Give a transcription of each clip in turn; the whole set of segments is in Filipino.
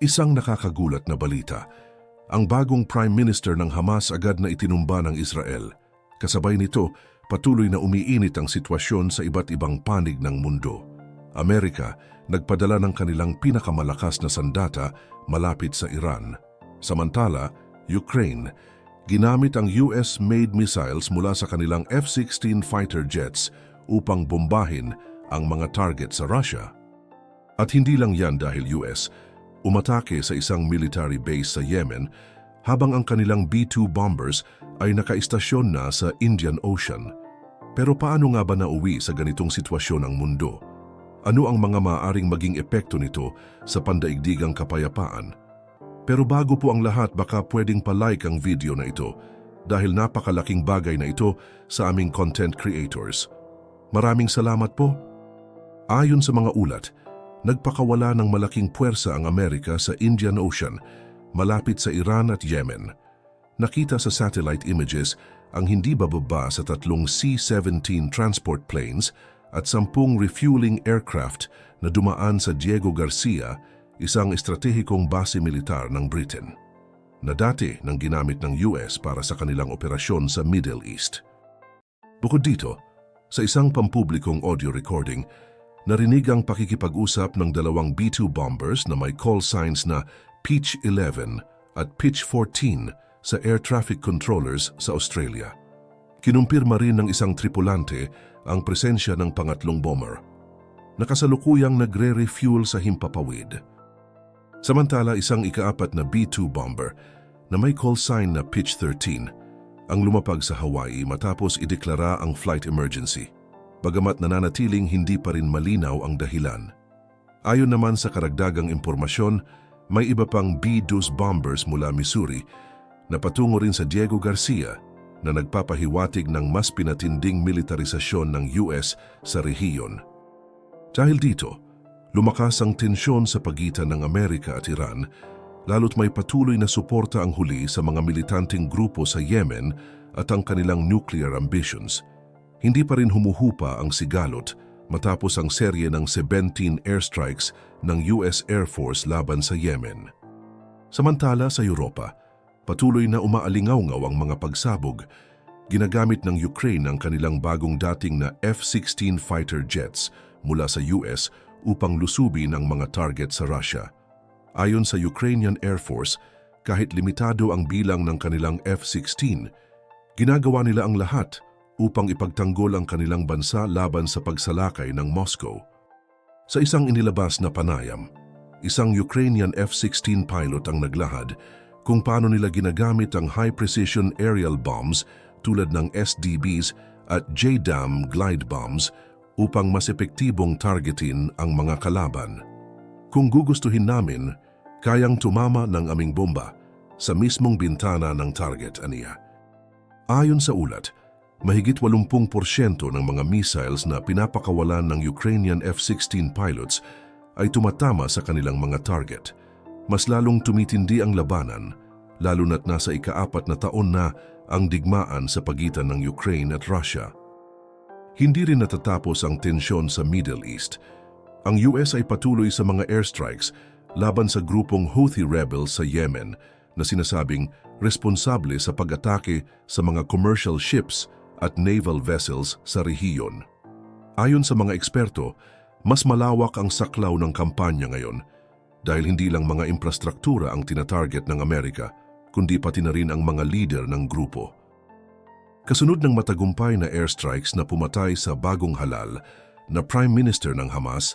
Isang nakakagulat na balita. Ang bagong Prime Minister ng Hamas agad na itinumba ng Israel. Kasabay nito, patuloy na umiinit ang sitwasyon sa iba't ibang panig ng mundo. Amerika, nagpadala ng kanilang pinakamalakas na sandata malapit sa Iran. Samantala, Ukraine, ginamit ang US-made missiles mula sa kanilang F-16 fighter jets upang bombahin ang mga target sa Russia. At hindi lang yan dahil US, umatake sa isang military base sa Yemen habang ang kanilang B-2 bombers ay nakaistasyon na sa Indian Ocean. Pero paano nga ba nauwi sa ganitong sitwasyon ang mundo? Ano ang mga maaaring maging epekto nito sa pandaigdigang kapayapaan? Pero bago po ang lahat, baka pwedeng palike ang video na ito dahil napakalaking bagay na ito sa aming content creators. Maraming salamat po. Ayon sa mga ulat, nagpakawala ng malaking puwersa ang Amerika sa Indian Ocean, malapit sa Iran at Yemen. Nakita sa satellite images ang hindi bababa sa tatlong C-17 transport planes at sampung refueling aircraft na dumaan sa Diego Garcia, isang estratehikong base militar ng Britain, na dati nang ginamit ng US para sa kanilang operasyon sa Middle East. Bukod dito, sa isang pampublikong audio recording, narinig ang pakikipag-usap ng dalawang B-2 bombers na may call signs na Peach 11 at Pitch 14 sa air traffic controllers sa Australia. Kinumpirma rin ng isang tripulante ang presensya ng pangatlong bomber. Nakasalukuyang nagre-refuel sa himpapawid. Samantala isang ikaapat na B-2 bomber na may call sign na Pitch 13 ang lumapag sa Hawaii matapos ideklara ang flight emergency bagamat nananatiling hindi pa rin malinaw ang dahilan. Ayon naman sa karagdagang impormasyon, may iba pang B-2 bombers mula Missouri na patungo rin sa Diego Garcia na nagpapahiwatig ng mas pinatinding militarisasyon ng US sa rehiyon. Dahil dito, lumakas ang tensyon sa pagitan ng Amerika at Iran lalo't may patuloy na suporta ang huli sa mga militanteng grupo sa Yemen at ang kanilang nuclear ambitions – hindi pa rin humuhupa ang sigalot matapos ang serye ng 17 airstrikes ng US Air Force laban sa Yemen. Samantala sa Europa, patuloy na umaalingaw-ngaw ang mga pagsabog. Ginagamit ng Ukraine ang kanilang bagong dating na F-16 fighter jets mula sa US upang lusubin ang mga target sa Russia. Ayon sa Ukrainian Air Force, kahit limitado ang bilang ng kanilang F-16, ginagawa nila ang lahat upang ipagtanggol ang kanilang bansa laban sa pagsalakay ng Moscow. Sa isang inilabas na panayam, isang Ukrainian F-16 pilot ang naglahad kung paano nila ginagamit ang high-precision aerial bombs tulad ng SDBs at JDAM glide bombs upang mas epektibong targetin ang mga kalaban. Kung gugustuhin namin, kayang tumama ng aming bomba sa mismong bintana ng target, aniya. Ayon sa ulat, mahigit 80% ng mga missiles na pinapakawalan ng Ukrainian F-16 pilots ay tumatama sa kanilang mga target. Mas lalong tumitindi ang labanan, lalo na't nasa ikaapat na taon na ang digmaan sa pagitan ng Ukraine at Russia. Hindi rin natatapos ang tensyon sa Middle East. Ang US ay patuloy sa mga airstrikes laban sa grupong Houthi rebels sa Yemen na sinasabing responsable sa pag-atake sa mga commercial ships at naval vessels sa rehiyon. Ayon sa mga eksperto, mas malawak ang saklaw ng kampanya ngayon dahil hindi lang mga infrastruktura ang tinatarget ng Amerika, kundi pati na rin ang mga leader ng grupo. Kasunod ng matagumpay na airstrikes na pumatay sa bagong halal na Prime Minister ng Hamas,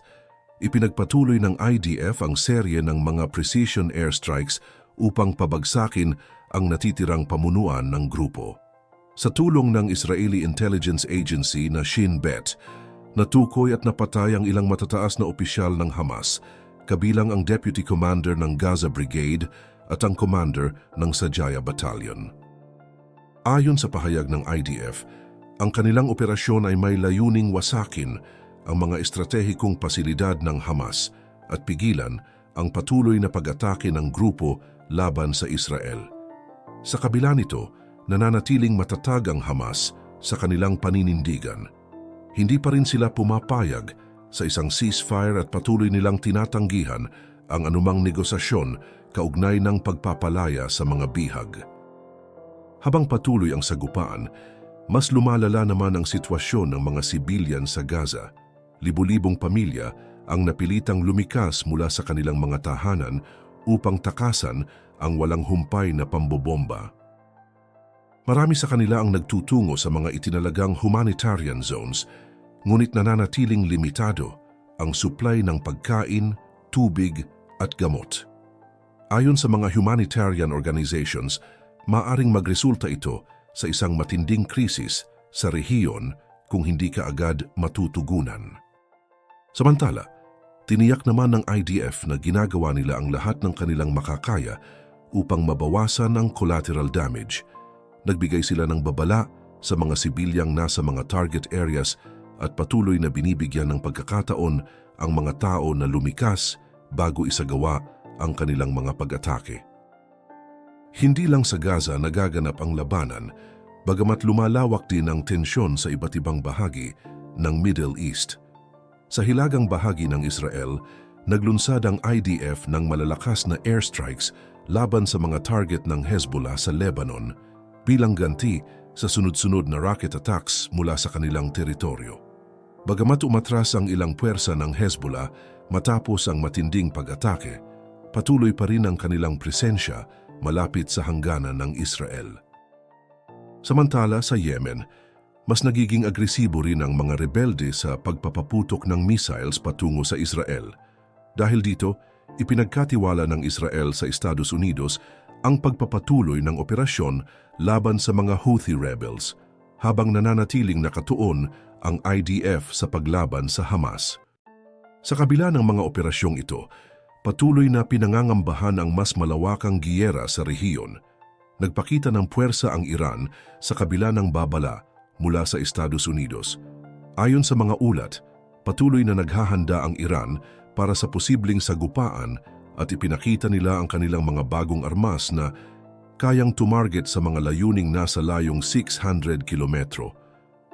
ipinagpatuloy ng IDF ang serye ng mga precision airstrikes upang pabagsakin ang natitirang pamunuan ng grupo. Sa tulong ng Israeli Intelligence Agency na Shin Bet, natukoy at napatay ang ilang matataas na opisyal ng Hamas, kabilang ang Deputy Commander ng Gaza Brigade at ang Commander ng Sajaya Battalion. Ayon sa pahayag ng IDF, ang kanilang operasyon ay may layuning wasakin ang mga estratehikong pasilidad ng Hamas at pigilan ang patuloy na pag-atake ng grupo laban sa Israel. Sa kabila nito, nananatiling matatag ang Hamas sa kanilang paninindigan. Hindi pa rin sila pumapayag sa isang ceasefire at patuloy nilang tinatanggihan ang anumang negosasyon kaugnay ng pagpapalaya sa mga bihag. Habang patuloy ang sagupaan, mas lumalala naman ang sitwasyon ng mga sibilyan sa Gaza. Libu-libong pamilya ang napilitang lumikas mula sa kanilang mga tahanan upang takasan ang walang humpay na pambobomba. Marami sa kanila ang nagtutungo sa mga itinalagang humanitarian zones, ngunit nananatiling limitado ang supply ng pagkain, tubig at gamot. Ayon sa mga humanitarian organizations, maaring magresulta ito sa isang matinding krisis sa rehiyon kung hindi ka agad matutugunan. Samantala, tiniyak naman ng IDF na ginagawa nila ang lahat ng kanilang makakaya upang mabawasan ang collateral damage. Nagbigay sila ng babala sa mga sibilyang nasa mga target areas at patuloy na binibigyan ng pagkakataon ang mga tao na lumikas bago isagawa ang kanilang mga pag-atake. Hindi lang sa Gaza nagaganap ang labanan, bagamat lumalawak din ang tensyon sa iba't ibang bahagi ng Middle East. Sa hilagang bahagi ng Israel, naglunsad ang IDF ng malalakas na airstrikes laban sa mga target ng Hezbollah sa Lebanon bilang ganti sa sunod-sunod na rocket attacks mula sa kanilang teritoryo. Bagamat umatras ang ilang puwersa ng Hezbollah matapos ang matinding pag-atake, patuloy pa rin ang kanilang presensya malapit sa hangganan ng Israel. Samantala sa Yemen, mas nagiging agresibo rin ang mga rebelde sa pagpapaputok ng missiles patungo sa Israel. Dahil dito, ipinagkatiwala ng Israel sa Estados Unidos ang pagpapatuloy ng operasyon laban sa mga Houthi rebels habang nananatiling nakatuon ang IDF sa paglaban sa Hamas. Sa kabila ng mga operasyong ito, patuloy na pinangangambahan ang mas malawakang giyera sa rehiyon. Nagpakita ng puwersa ang Iran sa kabila ng babala mula sa Estados Unidos. Ayon sa mga ulat, patuloy na naghahanda ang Iran para sa posibleng sagupaan at ipinakita nila ang kanilang mga bagong armas na kayang tumarget sa mga layuning nasa layong 600 kilometro.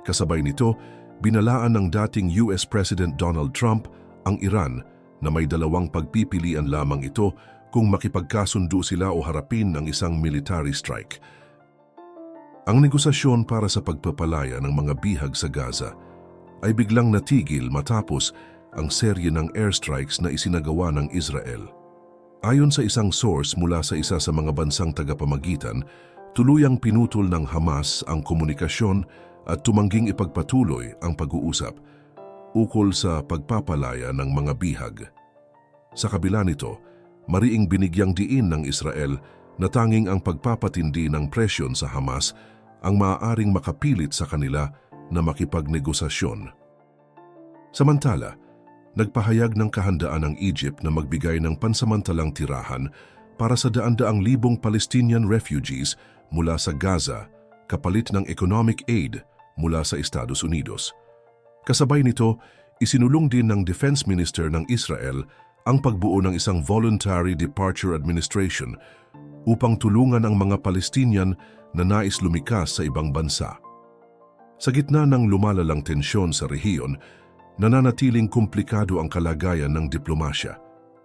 Kasabay nito, binalaan ng dating US President Donald Trump ang Iran na may dalawang pagpipilian lamang ito kung makipagkasundo sila o harapin ng isang military strike. Ang negosasyon para sa pagpapalaya ng mga bihag sa Gaza ay biglang natigil matapos ang serye ng airstrikes na isinagawa ng Israel. Ayon sa isang source mula sa isa sa mga bansang tagapamagitan, tuluyang pinutol ng Hamas ang komunikasyon at tumangging ipagpatuloy ang pag-uusap ukol sa pagpapalaya ng mga bihag. Sa kabila nito, mariing binigyang diin ng Israel na tanging ang pagpapatindi ng presyon sa Hamas ang maaaring makapilit sa kanila na makipagnegosasyon. Samantala, nagpahayag ng kahandaan ng Egypt na magbigay ng pansamantalang tirahan para sa daan-daang libong Palestinian refugees mula sa Gaza kapalit ng economic aid mula sa Estados Unidos. Kasabay nito, isinulong din ng Defense Minister ng Israel ang pagbuo ng isang Voluntary Departure Administration upang tulungan ang mga Palestinian na nais lumikas sa ibang bansa. Sa gitna ng lumalalang tensyon sa rehiyon, nananatiling komplikado ang kalagayan ng diplomasya.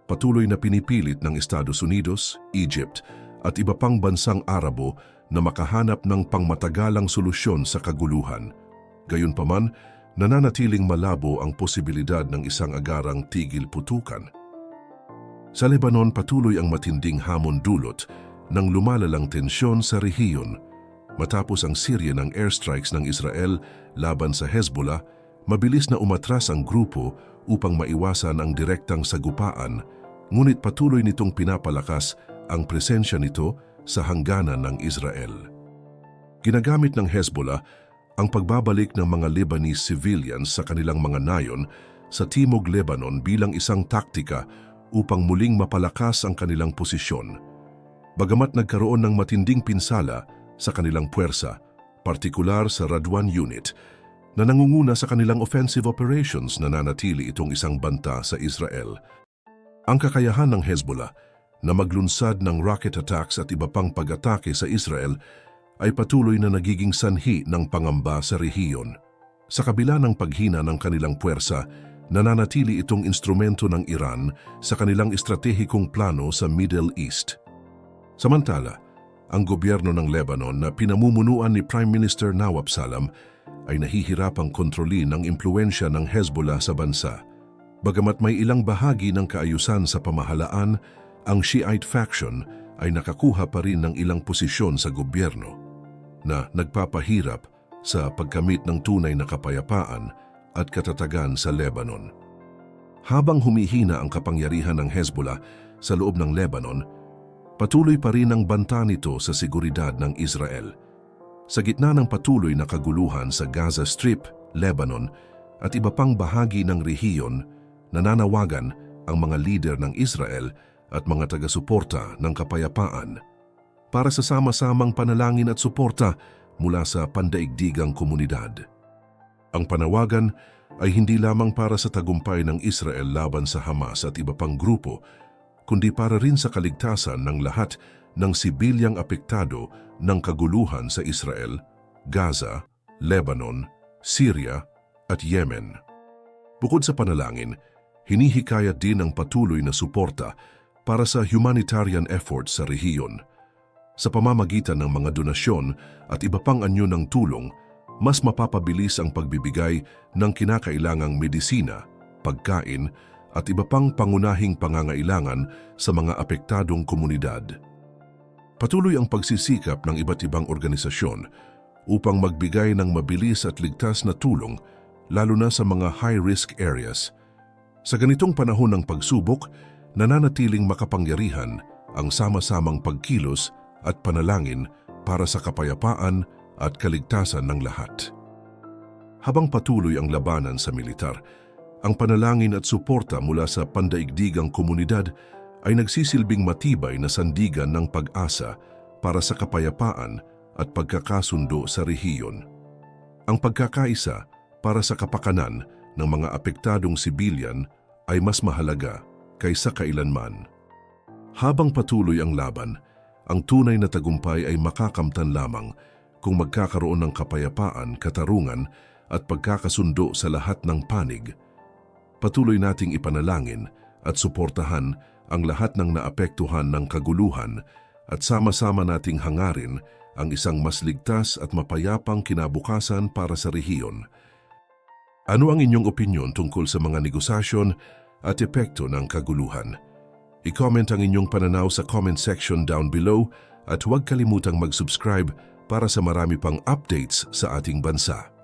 Patuloy na pinipilit ng Estados Unidos, Egypt at iba pang bansang Arabo na makahanap ng pangmatagalang solusyon sa kaguluhan. Gayunpaman, nananatiling malabo ang posibilidad ng isang agarang tigil putukan. Sa Lebanon patuloy ang matinding hamon dulot ng lumalalang tensyon sa rehiyon. Matapos ang serye ng airstrikes ng Israel laban sa Hezbollah, mabilis na umatras ang grupo upang maiwasan ang direktang sagupaan, ngunit patuloy nitong pinapalakas ang presensya nito sa hangganan ng Israel. Ginagamit ng Hezbollah ang pagbabalik ng mga Lebanese civilians sa kanilang mga nayon sa Timog Lebanon bilang isang taktika upang muling mapalakas ang kanilang posisyon. Bagamat nagkaroon ng matinding pinsala sa kanilang puwersa, partikular sa Radwan Unit, na nangunguna sa kanilang offensive operations na nanatili itong isang banta sa Israel. Ang kakayahan ng Hezbollah na maglunsad ng rocket attacks at iba pang pag-atake sa Israel ay patuloy na nagiging sanhi ng pangamba sa rehiyon. Sa kabila ng paghina ng kanilang puwersa, nananatili itong instrumento ng Iran sa kanilang estratehikong plano sa Middle East. Samantala, ang gobyerno ng Lebanon na pinamumunuan ni Prime Minister Nawab Salam ay nahihirapang kontrolin ang impluensya ng Hezbollah sa bansa. Bagamat may ilang bahagi ng kaayusan sa pamahalaan, ang Shiite faction ay nakakuha pa rin ng ilang posisyon sa gobyerno na nagpapahirap sa pagkamit ng tunay na kapayapaan at katatagan sa Lebanon. Habang humihina ang kapangyarihan ng Hezbollah sa loob ng Lebanon, patuloy pa rin ang banta nito sa seguridad ng Israel. Sa gitna ng patuloy na kaguluhan sa Gaza Strip, Lebanon at iba pang bahagi ng rehiyon, nananawagan ang mga lider ng Israel at mga taga-suporta ng kapayapaan para sa sama-samang panalangin at suporta mula sa pandaigdigang komunidad. Ang panawagan ay hindi lamang para sa tagumpay ng Israel laban sa Hamas at iba pang grupo, kundi para rin sa kaligtasan ng lahat ng sibilyang apektado ng kaguluhan sa Israel, Gaza, Lebanon, Syria at Yemen. Bukod sa panalangin, hinihikayat din ang patuloy na suporta para sa humanitarian efforts sa rehiyon. Sa pamamagitan ng mga donasyon at iba pang anyo ng tulong, mas mapapabilis ang pagbibigay ng kinakailangang medisina, pagkain at iba pang pangunahing pangangailangan sa mga apektadong komunidad. Patuloy ang pagsisikap ng iba't ibang organisasyon upang magbigay ng mabilis at ligtas na tulong lalo na sa mga high-risk areas. Sa ganitong panahon ng pagsubok, nananatiling makapangyarihan ang sama-samang pagkilos at panalangin para sa kapayapaan at kaligtasan ng lahat. Habang patuloy ang labanan sa militar, ang panalangin at suporta mula sa pandaigdigang komunidad ay nagsisilbing matibay na sandigan ng pag-asa para sa kapayapaan at pagkakasundo sa rehiyon. Ang pagkakaisa para sa kapakanan ng mga apektadong sibilyan ay mas mahalaga kaysa kailanman. Habang patuloy ang laban, ang tunay na tagumpay ay makakamtan lamang kung magkakaroon ng kapayapaan, katarungan at pagkakasundo sa lahat ng panig. Patuloy nating ipanalangin at suportahan ang lahat ng naapektuhan ng kaguluhan at sama-sama nating hangarin ang isang mas ligtas at mapayapang kinabukasan para sa rehiyon. Ano ang inyong opinyon tungkol sa mga negosasyon at epekto ng kaguluhan? I-comment ang inyong pananaw sa comment section down below at huwag kalimutang mag-subscribe para sa marami pang updates sa ating bansa.